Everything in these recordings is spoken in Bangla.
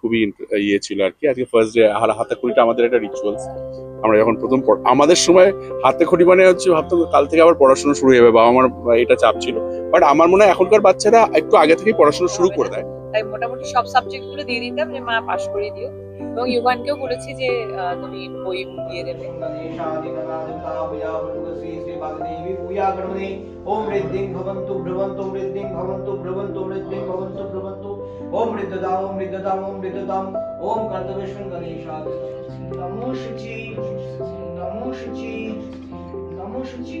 খুবই ইয়ে ছিল আর কি। আজকে ফার্স্ট ডে হাতে খড়িটা আমাদের একটা রিচুয়ালস আমরা যখন প্রথম আমাদের সময় হাতে খড়ি মানে হচ্ছে ভাবতাম কাল থেকে আবার পড়াশোনা শুরু যাবে বাবা আমার এটা চাপ ছিল। বাট আমার মনে হয় এখনকার বাচ্চারা একটু আগে থেকেই পড়াশোনা শুরু করে দেয়। তাই মোটামুটি সব সাবজেক্টগুলো দিয়ে দিতাম যে, মা পাশ করে দিও। এবং ইউভানকেও বলেছি যে তুমি বই দিয়ে দেবে। ওম ঋদ্ধিং ভবন্তু ওম ঋদ্ধদাম ওম ঋদ্ধদাম ওম ঋদ্ধদাম ওম কর্তবেশ্বর নমো শুচি নমো শুচি নমো শুচি।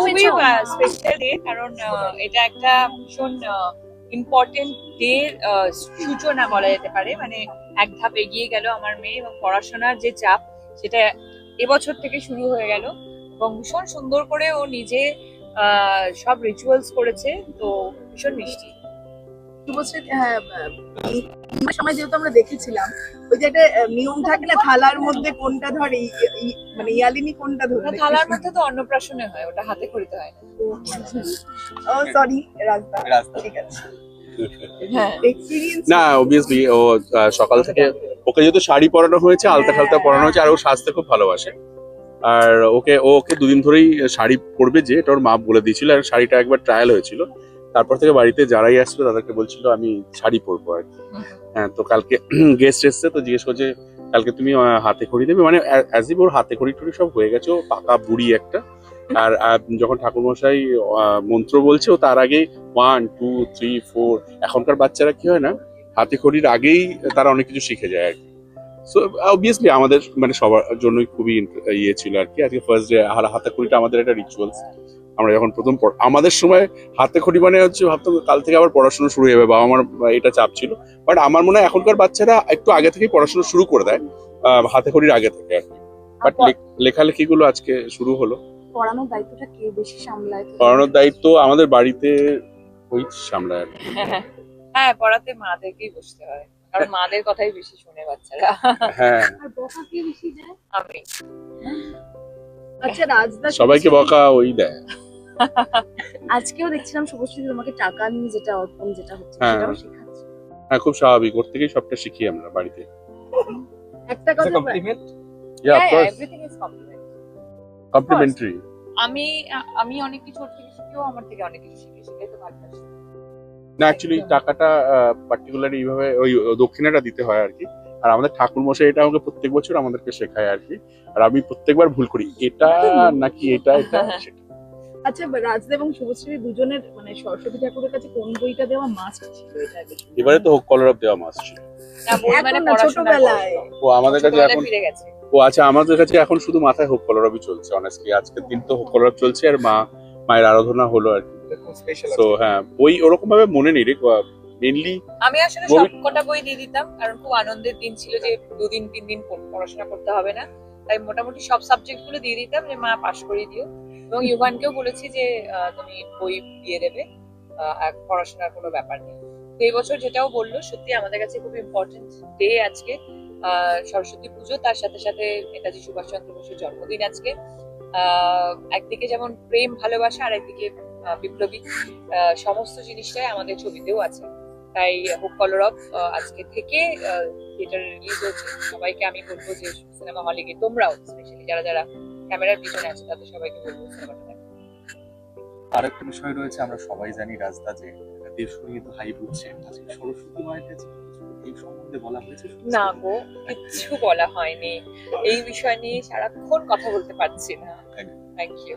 খুবই স্পেশাল ডে কারণ আহ, এটা একটা ভীষণ ইম্পর্টেন্ট ডে সূচনা বলা যেতে পারে। মানে এক ধাপ এগিয়ে গেল আমার মেয়ে এবং পড়াশোনার যে চাপ সেটা এবছর থেকে শুরু হয়ে গেল এবং ভীষণ সুন্দর করে ও নিজে আহ, সব রিচুয়ালস করেছে। তো ভীষণ মিষ্টি। হ্যাঁ সময় যেহেতু আমরা দেখেছিলাম ওই যে একটা নিয়ম থাকে না থালার মধ্যে কোনটা ধরে মানে ইয়ালিনী কোনটা ধরবে থালার মধ্যে তো অন্নপ্রাশনে হয় ওটা হাতে খড়িতে হয় ও সরি রাজদা। ঠিক আছে। হ্যাঁ। না অবভিয়াসলি ও আহ, সকাল থেকে ওকে যেহেতু শাড়ি পরানো হয়েছে আলতা ঠালতা পরানো হয়েছে আর ও সাজতে খুব ভালোবাসে। আর ওকে ও ওকে দুদিন ধরেই শাড়ি পরবে যে এটা ওর মা বলে দিয়েছিল আর শাড়িটা একবার ট্রায়াল হয়েছিল। তারপর থেকে বাড়িতে যারাই আসছিল তাদেরকে বলছিল আমি শাড়ি পরবো আর কি। হ্যাঁ তো কালকে গেস্ট এসছে তো জিজ্ঞেস করছে কালকে তুমি হাতে খড়ি দেবে? মানে অ্যাজ ইভ ওর হাতে খড়ি টড়ি সব হয়ে গেছে ও পাকা বুড়ি একটা। আর যখন ঠাকুরমশাই মন্ত্র বলছে ও তার আগেই ওয়ান টু থ্রি ফোর এখনকার বাচ্চারা কি হয় না হাতে খড়ির আগেই তারা অনেক কিছু শিখে যায় আর কি। সো অবভিয়াসলি আমাদের মানে সবার জন্যই খুবই ইয়ে ছিল আর কি। আজকে ফার্স্ট ডে হাতে খড়িটা আমাদের একটা রিচুয়ালস আমরা যখন প্রথম পড়- আমাদের সময় হাতে খড়ি মানে হচ্ছে ভাবতাম কাল থেকে আবার পড়াশোনা শুরু হয়ে যাবে বাবা আমার এটা চাপ ছিল। বাট আমার মনে হয় এখনকার বাচ্চারা একটু আগে থেকেই পড়াশোনা শুরু করে দেয় আহ, হাতে খড়ির আগে থেকে আর কি। বাট লেখালেখি গুলো আজকে শুরু হলো। পড়ানোর দায়িত্বটা কে বেশি সামলায়? পড়ানোর দায়িত্ব আমাদের বাড়িতে ওই সামলায় আর কি। হ্যাঁ পড়াতে মাদেরকেই বসতে হয় কারণ মাদের কথাই বেশি শুনে বাচ্চারা। হ্যাঁ। আর বকা কে বেশি দেয়? আমি। আচ্ছা রাজদা সবাইকে বকা ওই দেয়। আজকেও দেখছিলাম শুভশ্রী তোমাকে টাকা নিয়ে যেটা অর্পণ যেটা হচ্ছে হ্যাঁ। সেটাও শেখাচ্ছে। হ্যাঁ খুব স্বাভাবিক। ওর থেকেই সবটা শিখি আমরা বাড়িতে। একটা কথা compliment yeah of course everything is compliment complimentary আমি আমি অনেক কিছু ওর থেকে শিখেও আমার থেকে অনেক কিছু শিখে শিখে তো ভালোবাসি না অ্যাকচুয়ালি টাকাটা পার্টিকুলারলি এইভাবে ওই দক্ষিণাটা দিতে হয় আর কি। আর আমাদের ঠাকুর মশাই এটা আমাকে প্রত্যেক বছর আমাদেরকে শেখায় আর কি। আর আমি প্রত্যেকবার ভুল করি। এটা নাকি এটা এটা সেটা। আচ্ছা রাজদা এবং শুভশ্রী দুজনের মানে সরস্বতী ঠাকুরের কাছে কোন বইটা দেওয়া মাস্ট ছিল? এটা এবারে তো হোক কলার অফ দেওয়া মাস ছিল মানে। ও আমাদের কাছে এখন ও আচ্ছা আমাদের কাছে এখন শুধু মাথায় হোক কলার অফই চলছে অনেস্টলি আজকের দিন তো হোক কলার অফ চলছে আর মা মায়ের আরাধনা হলো আর কি। তো হ্যাঁ বই ওরকম ভাবে মনে নেই রে মেনলি আমি আসলে বই- সব কটা বই দিয়ে দিতাম কারণ খুব আনন্দের দিন ছিল যে দুদিন তিন দিন পড়- পড়াশোনা করতে হবে না। তাই মোটামুটি সব সাবজেক্টগুলো দিয়ে দিতাম যে মা পাশ করিয়ে দিও। এবং ইউভানকেও বলেছি যে তুমি বই দিয়ে দেবে। পড়াশোনার কোনো ব্যাপার নেই। তো এই বছর যেটাও বলল, সত্যি আমাদের কাছে খুব ইম্পর্টেন্ট ডে আজকে। সরস্বতী পুজো, তার সাথে সাথে নেতাজি সুভাষচন্দ্র বসুর জন্মদিন আজকে। একদিকে যেমন প্রেম, ভালোবাসা আর একদিকে বিপ্লবী। সমস্ত জিনিসটাই আমাদের ছবিতেও আছে। তাই হোক কলর অফ আজকে থেকে থিয়েটার রিলিজ হচ্ছে সবাইকে আমি বলব যে, সিনেমা হলে গিয়ে তোমরাও স্পেশালি যারা যারা ক্যামেরার পিছনে আছে তাদের সবাইকে বলব সিনেমাটা দেখো আরেকটা বিষয় রয়েছে আমরা সবাই জানি রাজদা যে দেশ নিয়ে তো হাইপ হচ্ছে। আজকে সরস্বতী মায়ের কাছে এই সম্বন্ধে বলা হয়েছে না গো কিচ্ছু বলা হয়নি। এই বিষয় নিয়ে সারাক্ষণ কথা বলতে পারছি না। Thank you